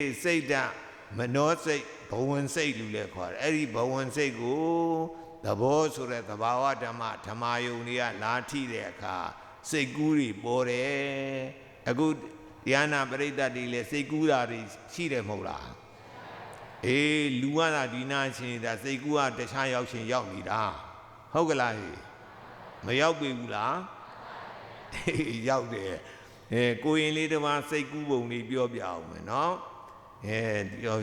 စိတ်ဓာတ်မနောစိတ်ဘဝင်စိတ်လို့လည်းခေါ်တယ်အဲ့ဒီဘဝင်စိတ်ကိုသဘောဆိုတဲ့သဘာဝဓမ္မဓမ္မယုံတွေကလာထိတဲ့အခါစိတ်ကူးတွေပေါ်တယ်အခုတရားနာပရိသတ်တွေလည်းစိတ်ကူးတာတွေရှိတယ်မဟုတ်လားအေးလူကသာဒီနာရှင်ဒါစိတ်ကူးကတခြားရောက်ရှင်ရောက်နေတာဟုတ်ကလားဟေ့မရောက်ပြီဘူးလားအေးရောက်တယ်အဲကိုရင်လေးတစ်ပါးစိတ်ကူးပုံလေးပြောပြအောင်မယ်နော် အဲ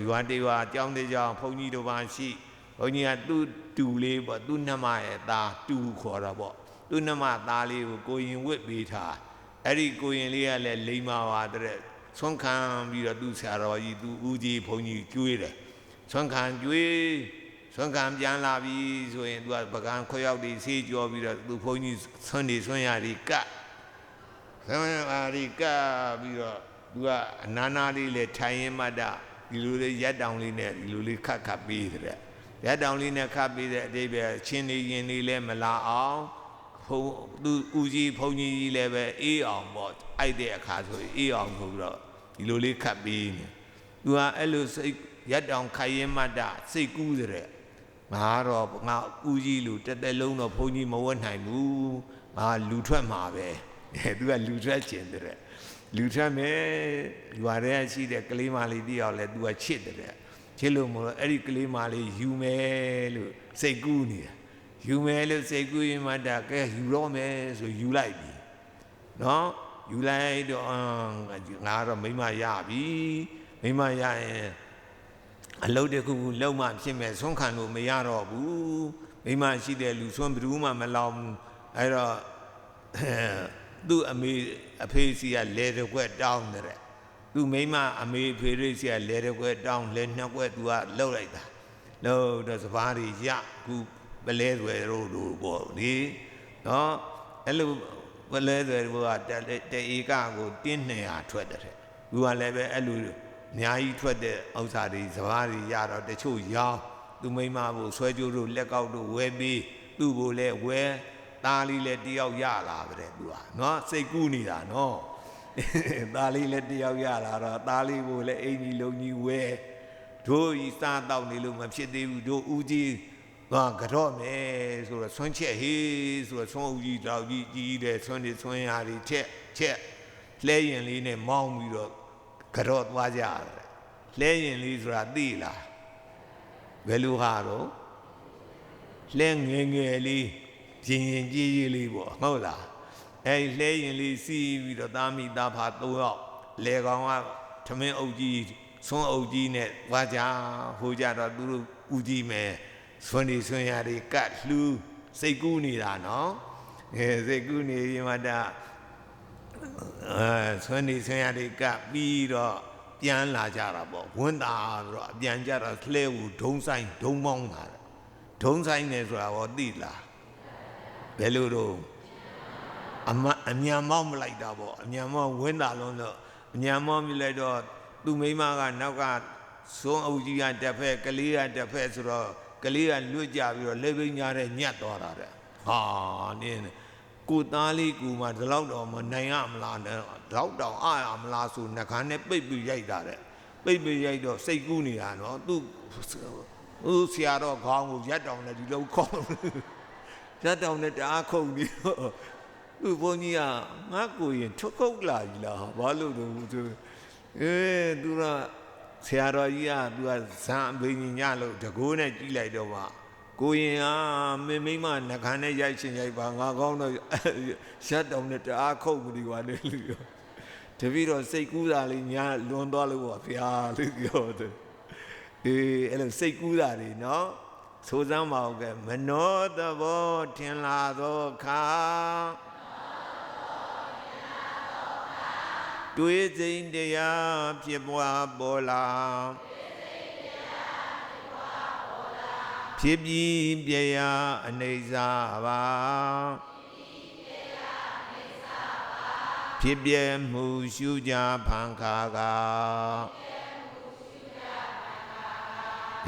ရွာတေဝါအကြောင်းတေကြောင့်ဘုန်းကြီးတစ်ပါးရှိဘုန်းကြီးကသူ့တူလေးပေါ့သူ့နှမရဲ့သားတူခေါ်တာပေါ့သူ့နှမသားလေးကိုကိုရင်ဝစ်ပေးထားအဲ့ဒီကိုရင်လေးကလည်းလိမ္မာပါတဲ့ဆွမ်းခံပြီးတော့သူ့ဆရာတော်ကြီးသူ့ဦးကြီးဘုန်းကြီးကျွေးတယ်ဆွမ်းခံကျွေးဆွမ်းခံပြန်လာပြီဆိုရင်သူကပကံခွရောက်တွေဆေးကြောပြီးတော့သူ့ဘုန်းကြီးဆွမ်းနေဆွမ်းရည်ကတ်ဆွမ်းအာရီကပ်ပြီးတော့ သူကအနာနာလေးလေထိုင်ရင်မတ်တာဒီလိုလေးရက်တောင်လေးနဲ့ဒီလိုလေးခတ်ခတ်ပေးတဲ့ရက်တောင်လေးနဲ့ခတ်ပေးတဲ့အတိပ္ပယ်ချင်းနေရင်လေးလည်းမလာအောင်ဘုံသူဦးကြီးဘုန်းကြီးကြီးလည်းပဲအေးအောင်ပေါ့အိုက်တဲ့အခါဆိုရင်အေးအောင်ဆိုပြီးတော့ဒီလိုလေးခတ်ပေးနေသူကအဲ့လိုစိတ်ရက်တောင်ခိုင်ရင်မတ်တာစိတ်ကူးတဲ့ငါတော့ငါဦးကြီးလူတက်တက်လုံးတော့ဘုန်းကြီးမဝတ်နိုင်ဘူးငါလူထွက်မှာပဲအဲသူကလူထွက်ကျင်တဲ့ လူထွက်မယ်ရွာထဲရှိတဲ့ကလေးမလေးတယောက်လဲသူကချစ်တဲ့ချစ်လို့မလို့အဲ့ဒီကလေးမလေးယူမယ်လို့စိတ်ကူးနေတာယူမယ်လို့စိတ်ကူးရင်မှတာကဲယူတော့မယ်ဆိုယူလိုက်ပြီနော်ယူလိုက်တော့ငါတော့မိမရပြီမိမရရင်အလုပ်တစ်ခုခုလုံးမှဖြစ်မဲ့ဆွမ်းခံလို့မရတော့ဘူးမိမရှိတဲ့လူဆွမ်းဘယ်သူမှမလောင်ဘူးအဲ့တော့သူ့အမေ အဖေစီကလဲတစ်ခွက်တောင်းတဲ့သူမိမအမေအဖေရိစီကလဲတစ်ခွက်တောင်းလဲနှစ်ခွက်သူကလှုပ်လိုက်တာလှုပ်တော့စပားတွေရခုပလဲဆွယ်တို့တို့ပေါ့လေနော်အဲ့လိုပလဲဆွယ်တို့ကတဧကကိုတင်း200ထွက်တဲ့သူကလည်းပဲအဲ့လိုအများကြီးထွက်တဲ့ဥစ္စာတွေစပားတွေရတော့တချို့ရောင်းသူမိမကိုဆွဲကြိုးတို့လက်ကောက်တို့ဝဲပြီးသူ့ကိုလည်းဝဲ သားလေးလည်းတယောက်ရလာတဲ့သူကနော်စိတ်ကူးနေတာနော်သားလေးလည်းတယောက်ရလာတော့သားလေးကိုလည်းအင်ကြီးလုံးကြီးဝဲတို့ဤစားတော့နေလို့မဖြစ်သေးဘူးတို့ဦးကြီးသွားကြော့မယ်ဆိုတော့ဆွမ်းချက်ဟေးဆိုတော့ဆွမ်းဦးကြီးတောက်ကြီးကြီးတယ်ဆွမ်းနေဆွမ်းရာတွေချက်ချက်လဲရင်လေးနဲ့မောင်းပြီးတော့ကြော့သွားကြတယ်လဲရင်လေးဆိုတာသိလားဘယ်လိုဟာတော့လဲငယ်ငယ်လေး ရင်ရင်ကြီးကြီးလေးပေါ့ဟုတ်လားအဲလှဲရင်လေးစီးပြီးတော့သားမိသားဖာ၃ယောက်လေကောင်ကထမင်းအုပ်ကြီးဆွန်းအုပ်ကြီးနဲ့ဝါကြဟိုကြတော့သူတို့ဦးကြီးမယ်ဆွန်းနေဆွန်းရတွေကတ်လှူးစိတ်ကူးနေတာနော်အဲစိတ်ကူးနေရင်မှတာအဲဆွန်းနေဆွန်းရတွေကတ်ပြီးတော့ပြန်လာကြတာပေါ့ဝန်းတာဆိုတော့အပြန်ကြတော့လှဲကိုဒုံဆိုင်ဒုံမောင်းတာဒုံဆိုင်နေဆိုတာဟောသိလား ဘယ်လိုတော့အမအမြန်မောင်းမလိုက်တာပေါ့အမြန်မောင်းဝင်းတာလုံးတော့အမြန်မောင်းမြလိုက်တော့သူ့မိမကနောက်ကစွန်းအုပ်ကြီးကတစ်ဖက်ကလေးကတစ်ဖက်ဆိုတော့ကလေးကလွတ်ကြပြီးတော့လက်ပိညာတဲ့ညက်သွားတာတဲ့ဟာနင်းကိုသားလေးကူမှဒီလောက်တော့မနိုင်ရမလားနဲ့ဒီလောက်တော့အာရမလားဆိုနှခမ်းနဲ့ပိတ်ပြီးရိုက်တာတဲ့ပိတ်ပြီးရိုက်တော့စိတ်ကူးနေတာနော်သူဦးဆရာတော်ခေါင်းကိုရက်တောင်နဲ့ဒီလိုခေါင်း ဇတ်တောင်နဲ့တအားခုန်ပြီးတော့သူဘုန်းကြီးကငါကိုရင်ထုတ်ကုတ်လာပြီလားဘာလို့တော့သူအေးသူကဆရာတော်ကြီးကသူကဇံအဘိညာညလို့တကိုးနဲ့ကြည့်လိုက်တော့မှကိုရင်ဟာမင်းမိမနှခမ်းနဲ့ရိုက်ရှင်ရိုက်ပါငါကောင်းတော့ဇတ်တောင်နဲ့တအားခုန်ပြီးပါလေလူရောတပည့်တော်စိတ်ကူးတာလေးညာလွန်သွားလို့ပါဗျာလို့ပြောတယ်အေးအဲ့လိုစိတ်ကူးတာတွေနော် ဆိုစမ်းပါဦးကဲမနောတဘောထင်လာသောခါတွေးစိမ်တရားဖြစ်ပွားပေါ်လာဖြစ်ပြီးပြရာအနေစာပါဖြစ်ပြမှုရှုကြဖန်ခါက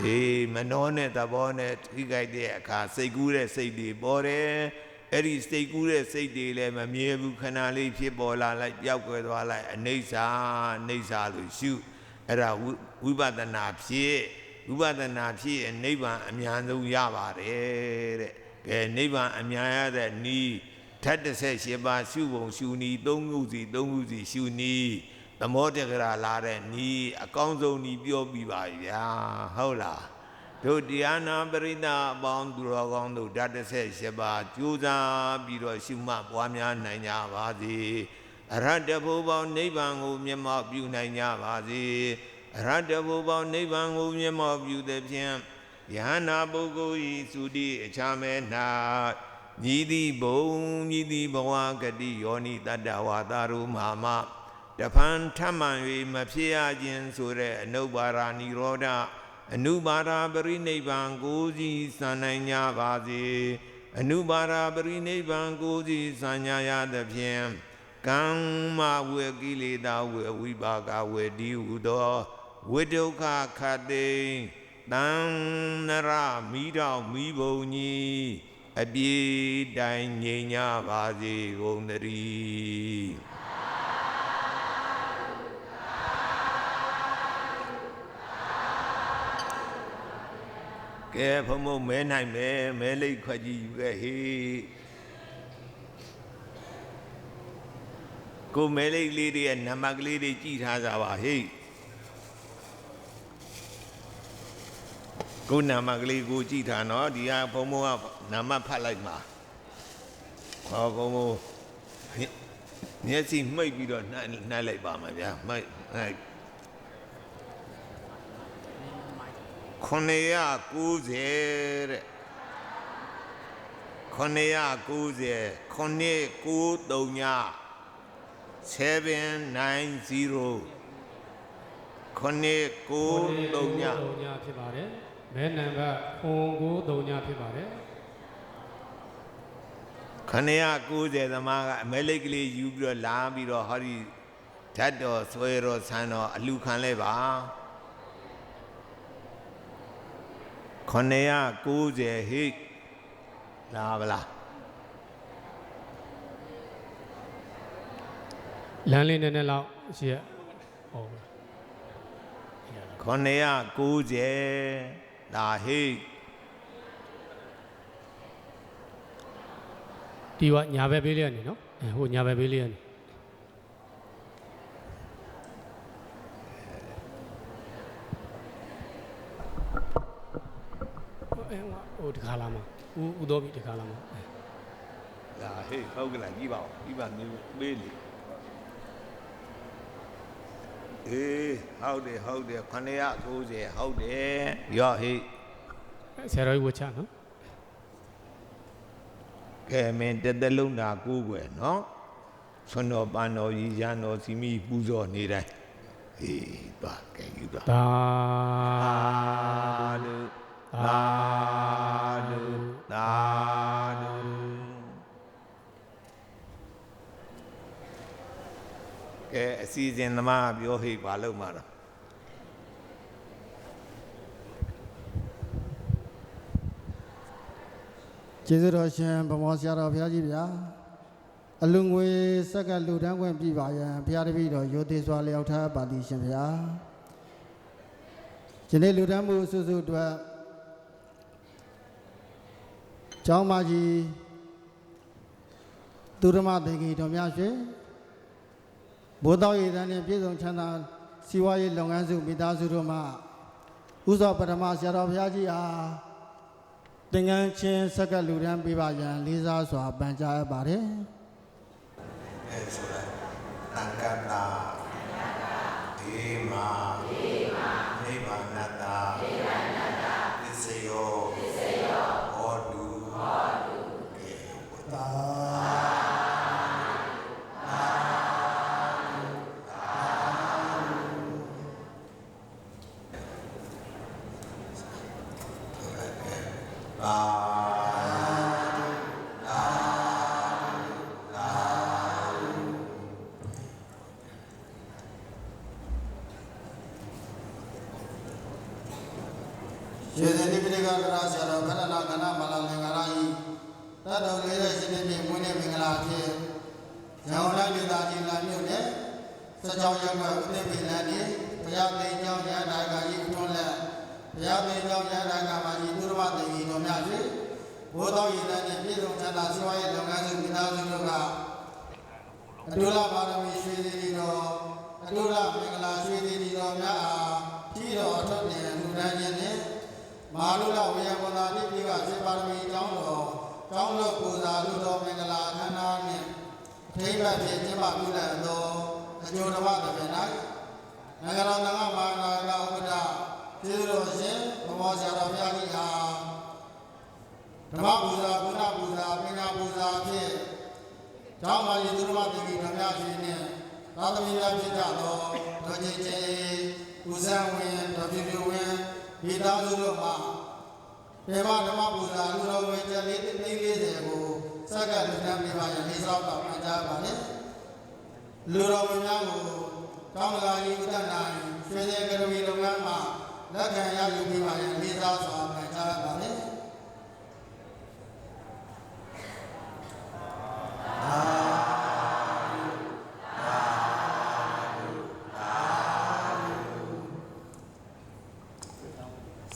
အေးမနှောနဲ့သဘောနဲ့ထိကြိုက်တဲ့အခါစိတ်ကူးတဲ့စိတ်တွေပေါ်တယ်အဲ့ဒီစိတ်ကူးတဲ့စိတ်တွေလည်းမမြဲဘူးခဏလေးဖြစ်ပေါ်လာလိုက်ပျောက်ကွယ်သွားလိုက်အနိစ္စအနိစ္စလို့ရှုအဲ့ဒါဝိဝိပဿနာဖြစ်ဝိပဿနာဖြစ်ရင်နိဗ္ဗာန်အမြန်ဆုံးရပါတယ်တဲ့ကဲနိဗ္ဗာန်အမြန်ရတဲ့နီးဓာတ်18ပါးရှုပုံရှုနီး၃ခုစီ၃ခုစီရှုနီး သမောတက္ကရာလာတဲ့နီးအကောင်းဆုံးနီးပြောပြီးပါဗျာဟုတ်လားတို့တရားနာပရိသတ်အပေါင်းသူတော်ကောင်းတို့ဓာတ်18ပါးကြိုးစားပြီးတော့ရှုမှတ်ပွားများနိုင်ကြပါစေအရဟတဘုဘောနိဗ္ဗာန်ကိုမျက်မှောက်ပြုနိုင်ကြပါစေအရဟတဘုဘောနိဗ္ဗာန်ကိုမျက်မှောက်ပြုသည်ဖြင့်ယဟနာပုဂ္ဂိုလ်ဤသုတိအခြားမဲ့၌ညီတိဘုံညီတိဘဝဂတိယောနိတတ္တဝါသာရုမာမ တဖန်ထမှန်၍မဖြစ်ရခြင်းဆိုတဲ့အနုပါရာနိရောဓအနုပါရာပရိနိဗ္ဗာန်ကိုစီစံနိုင်ကြပါစေအနုပါရာပရိနိဗ္ဗာန်ကိုစီစံညာရသဖြင့်ကမ္မဝေကိလေသာဝေဝိပါကဝေဒီဟုသောဝိဒုက္ခခတ်သိတံနရမိတော်မိဘုံကြီးအပြေတိုင်ငြိမ်ကြပါစေကုန်သတည်း ကဲဘုံဘုံမဲနိုင်မဲမဲလိတ်ခွက်ကြီးယူခဲ့ဟေးကိုမဲလိတ်လေးတွေရဲ့နံပါတ်ကလေးတွေကြည်ထားကြပါဟေးကိုနာမကလေးကိုကြည်ထားနော်ဒီကဘုံဘုံကနာမဖတ်လိုက်မှာဟောဘုံဘုံမျက်စိမှိတ်ပြီးတော့နှိုက်နှိုက်လိုက်ပါမှာဗျာမှိတ်နှိုက် 990တဲ့990 993 790 993ညညဖြစ်ပါတယ်မဲနံပါတ်0939ညဖြစ်ပါတယ်990သမားကအမဲလိတ်ကလေးယူပြီးတော့လာပြီးတော့ဟောဒီဓာတ်တော်ဆွဲတော်ဆန်းတော်အလူခံလဲပါ 990ဟိလာဗလားလမ်းလေးနည်းနည်းလောက်ရှိရဟုတ်990လာဟိဒီကညာဘက်ပေးလေးကနေနော်အဲဟိုညာဘက်ပေးလေးကနေ အဲဟိုတခါလာမှာဦးဦးတော်ပြီတခါလာမှာအဲလာဟိဟုတ်ကလားကြည့်ပါဦးကြည့်ပါမျိုးပေးလေအေးဟုတ်တယ်ဟုတ်တယ်990ဟုတ်တယ်ရော့ဟိဆရာတော်ကြီးဝချနော်ကဲမင်းတစ်သက်လုံးသာကိုးကွယ်နော်ဆွမ်းတော်ပန်းတော်ကြီးရန်တော်စီမီပူဇော်နေတိုင်းအေးသွားကဲယူ သွားသာသာဓုသာဓုသာဓုကဲအစီအစဉ်သမားပြောဟိတ်ဘာလို့မှာတော့ကျေးဇူးတော်ရှင်ဗမောဆရာတော်ဘုရားကြီးဗျာအလူငွေစက္ကလူတန်းခွင့်ပြပါရန်ဘုရားတပည့်တော်ရိုသေစွာလျောက်ထားပါသည်ရှင်ဗျာဒီနေ့လူတန်းမှုအစုစုအတွက် ကျောင်းမကြီးသူရမသေကြီးတော်များရှင်ဘိုးတော်ရည်တန်းနဲ့ပြည်စုံချမ်းသာစီးပွားရေးလုပ်ငန်းစုမိသားစုတို့မှဥသောပထမဆရာတော်ဘုရားကြီးအားသင်္ကန်းချင်းဆက်ကလူရန်ပြပါရန်လေးစားစွာပန်ကြားအပ်ပါတယ်အဲဆိုတာတန်ကတာဒေမာဒေမာ ယေဇနိပိဋကကရာဆရာတော်ခန္ဓာနာကဏမလာလင်္ကာရာဤတတ်တော်လေးတဲ့ရှင်နေမြေမွေးနေ့မင်္ဂလာဖြစ်ရန်ကုန်တိုင်းဒေသကြီးလာမြို့နယ်စကြောင်းရပ်ကွက်ဦးသိပင်လမ်းနေဓဘုရားသခင်ကြောင့်ရဟန္တာကကြီးထွန်းလက်ဘုရားသခင်ကြောင့်ရဟန္တာကမှာကြီးသူတော်မသင်ကြီးတော်များဖြင့်ဘိုးတော်ရည်တဲ့ပြည်စုံချမ်းသာစီးပွားရေးလုပ်ငန်းစုမိသားစုတို့ကအတူလာပါရမီရွှေသေးဒီတော်အတူလာမင်္ဂလာရွှေသေးဒီတော်များအားပြည်တော်အထောက်နဲ့လူဒန်းခြင်းနဲ့ မဟာလုလဝေယဝန္တာတိပိကစေပါရမီကျောင်းတော်ကျောင်းတော်ပူဇာလူတော်မင်္ဂလာအခမ်းအနားနှင့်အထိမ်းအမှတ်ဖြင့်ကျင်းပပြုလက်သောအကျိုးတော်တပည့်၌နိုင်ငံတော်နိုင်ငံမဟာနာယကဥက္ကဋ္ဌကျေးဇူးတော်ရှင်ဘဝဆရာတော်ဘုရားကြီးဟာဓမ္မပူဇာဘုရားပူဇာပညာပူဇာဖြင့်ကျောင်းမာရီသူတော်မတိကြီးဓမ္မရှင်နဲ့သာသမီများဖြစ်ကြသောဒေါ်ချင်းချင်းဦးဇံဝင်ဒေါ်ပြပြဝင်း ဒီသားစုတို့မှာပြေမဓမ္မပူဇာလူတော်ဝင်ကျက်လေးတိတိလေးစေကိုစက္ကန့်လူတန်းပြပါရလေးစောက်တော့မှကြားပါလေလူတော်ဝင်များကိုကျောင်းလာကြီးဥဒ္ဒနာရွှေသေးကရမီလုပ်ငန်းမှာလက်ခံရယူပြီးပါရလေးစားစွာမှကြားပါလေ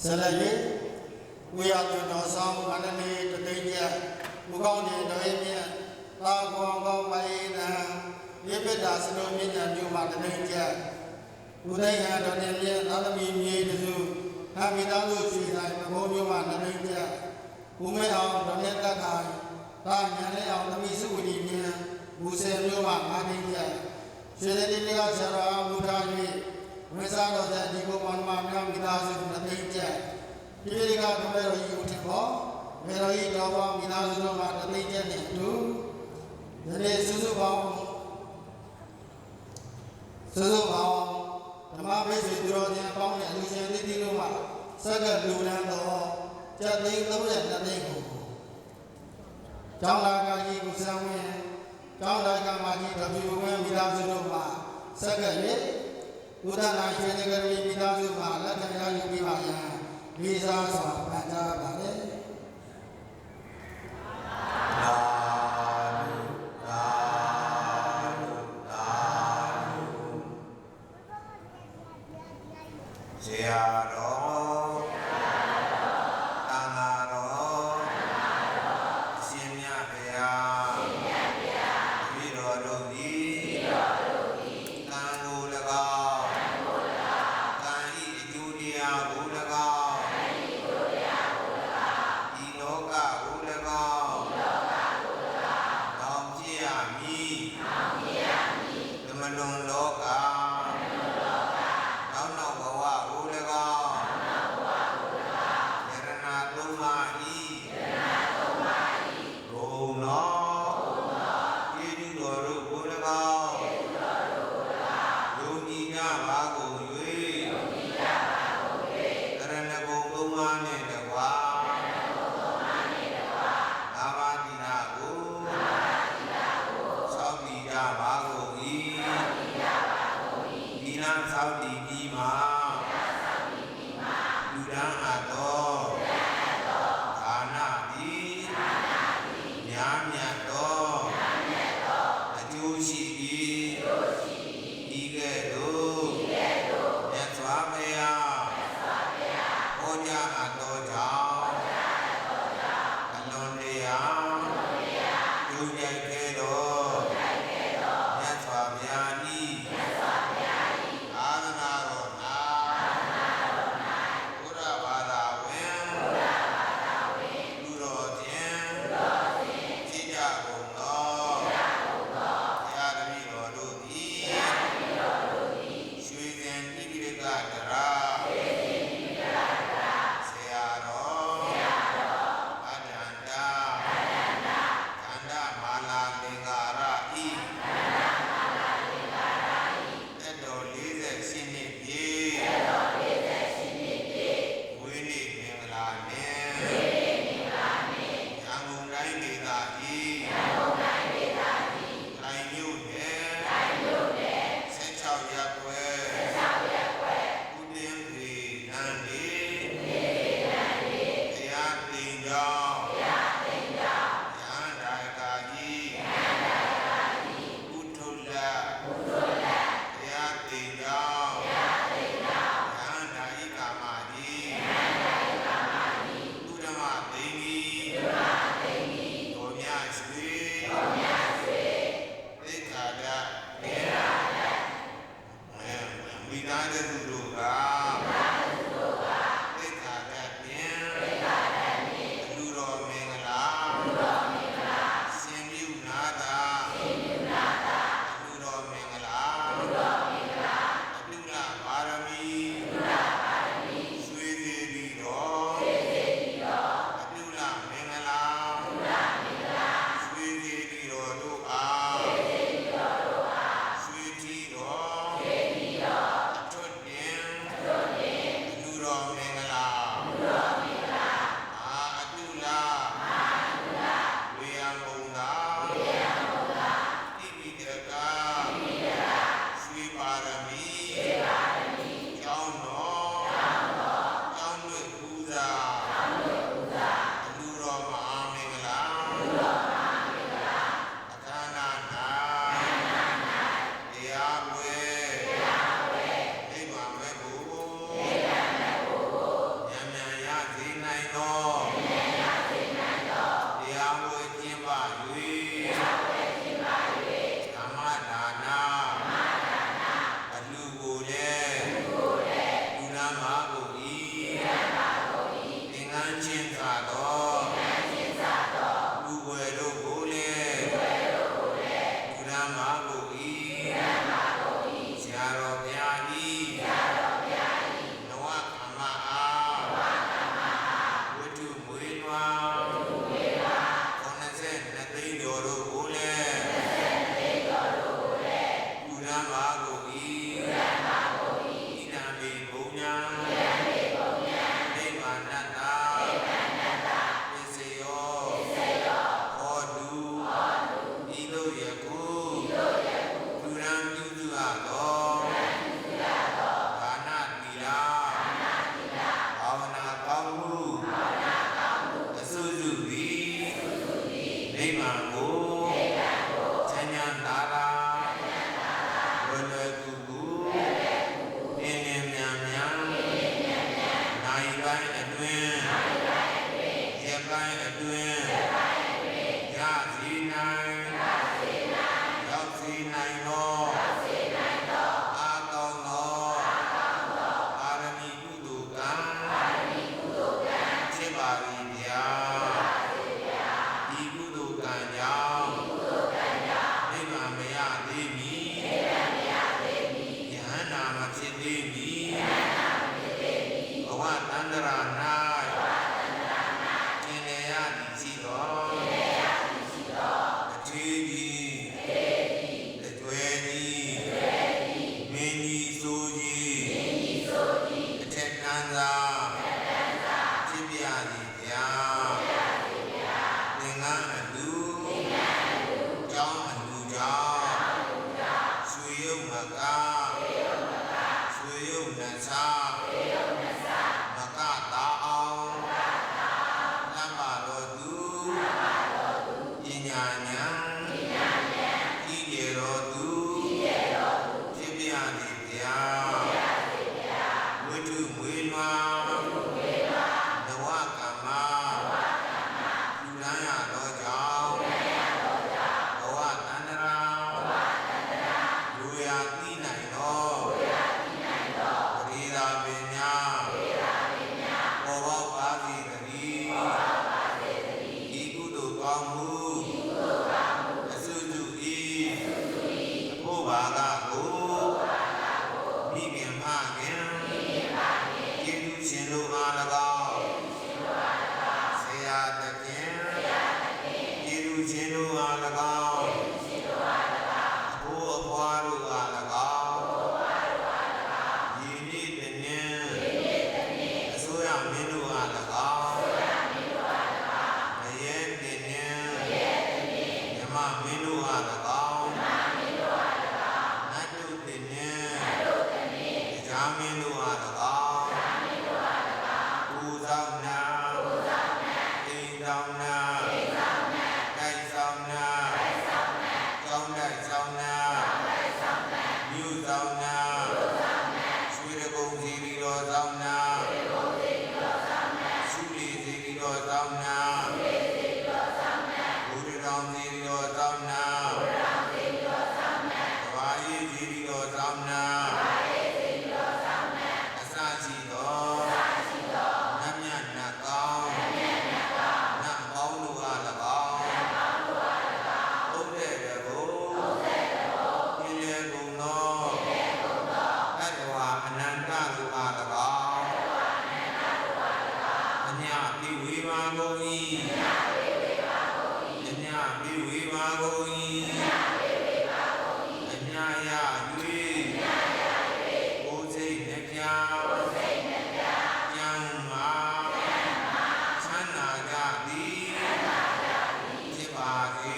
ဆက်လက်၍ဝေယသွန်တော်ဆောင်မန္တလေးတသိန်းကျက်မူကောင်းနေတော်ရင်မြတ်သာကွန်ကောင်းပါ၏နံမြေပိတာစလုံးမြင့်ညာမြို့မှာတသိန်းကျက်ဘုဒ္ဓယံတော်နေမြတ်သာသမီမြေတစုဟာမိသားစုရှိတိုင်းမဘုံမြို့မှာတသိန်းကျက်ဘုမဲအောင်တော်နေတတ်ခိုင်သာညာလေးအောင်သမီးစုဝီမြတ်ဘူဆယ်မြို့မှာငါးသိန်းကျက်ရွှေတိတိကဆရာတော်မူထား၍ ဝိဇာတော်တဲ့ဒီကိုမန္တမများမိသားစုနှစ်သိန်းကျပ်ပြည်ပြည်ကဘယ်လိုယူထင်ဖို့ဘယ်လိုဤတော်ပေါင်းမိသားစုတို့မှာတစ်သိန်းကျပ်နဲ့အတူဒီနေ့စုစုပေါင်းစုစုပေါင်းဓမ္မပိစေသူတော်ချင်းပေါင်းတဲ့အလူရှင်တိတိတို့မှာစက္ကလူလန်းတော်ကျပ်သိန်း32သိန်းကိုကျောင်းလာကကြီးကိုစံဝင်ကျောင်းလာကမာကြီးတပီဝင်းမိသားစုတို့မှာစက္ကရဲ့ ဘုဒ္ဓနာရွှေနဂရီမိသားစုမှာလက်ခံရယူပြီးပါရန်လေးစားစွာပန်ကြားပါလေ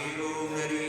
You.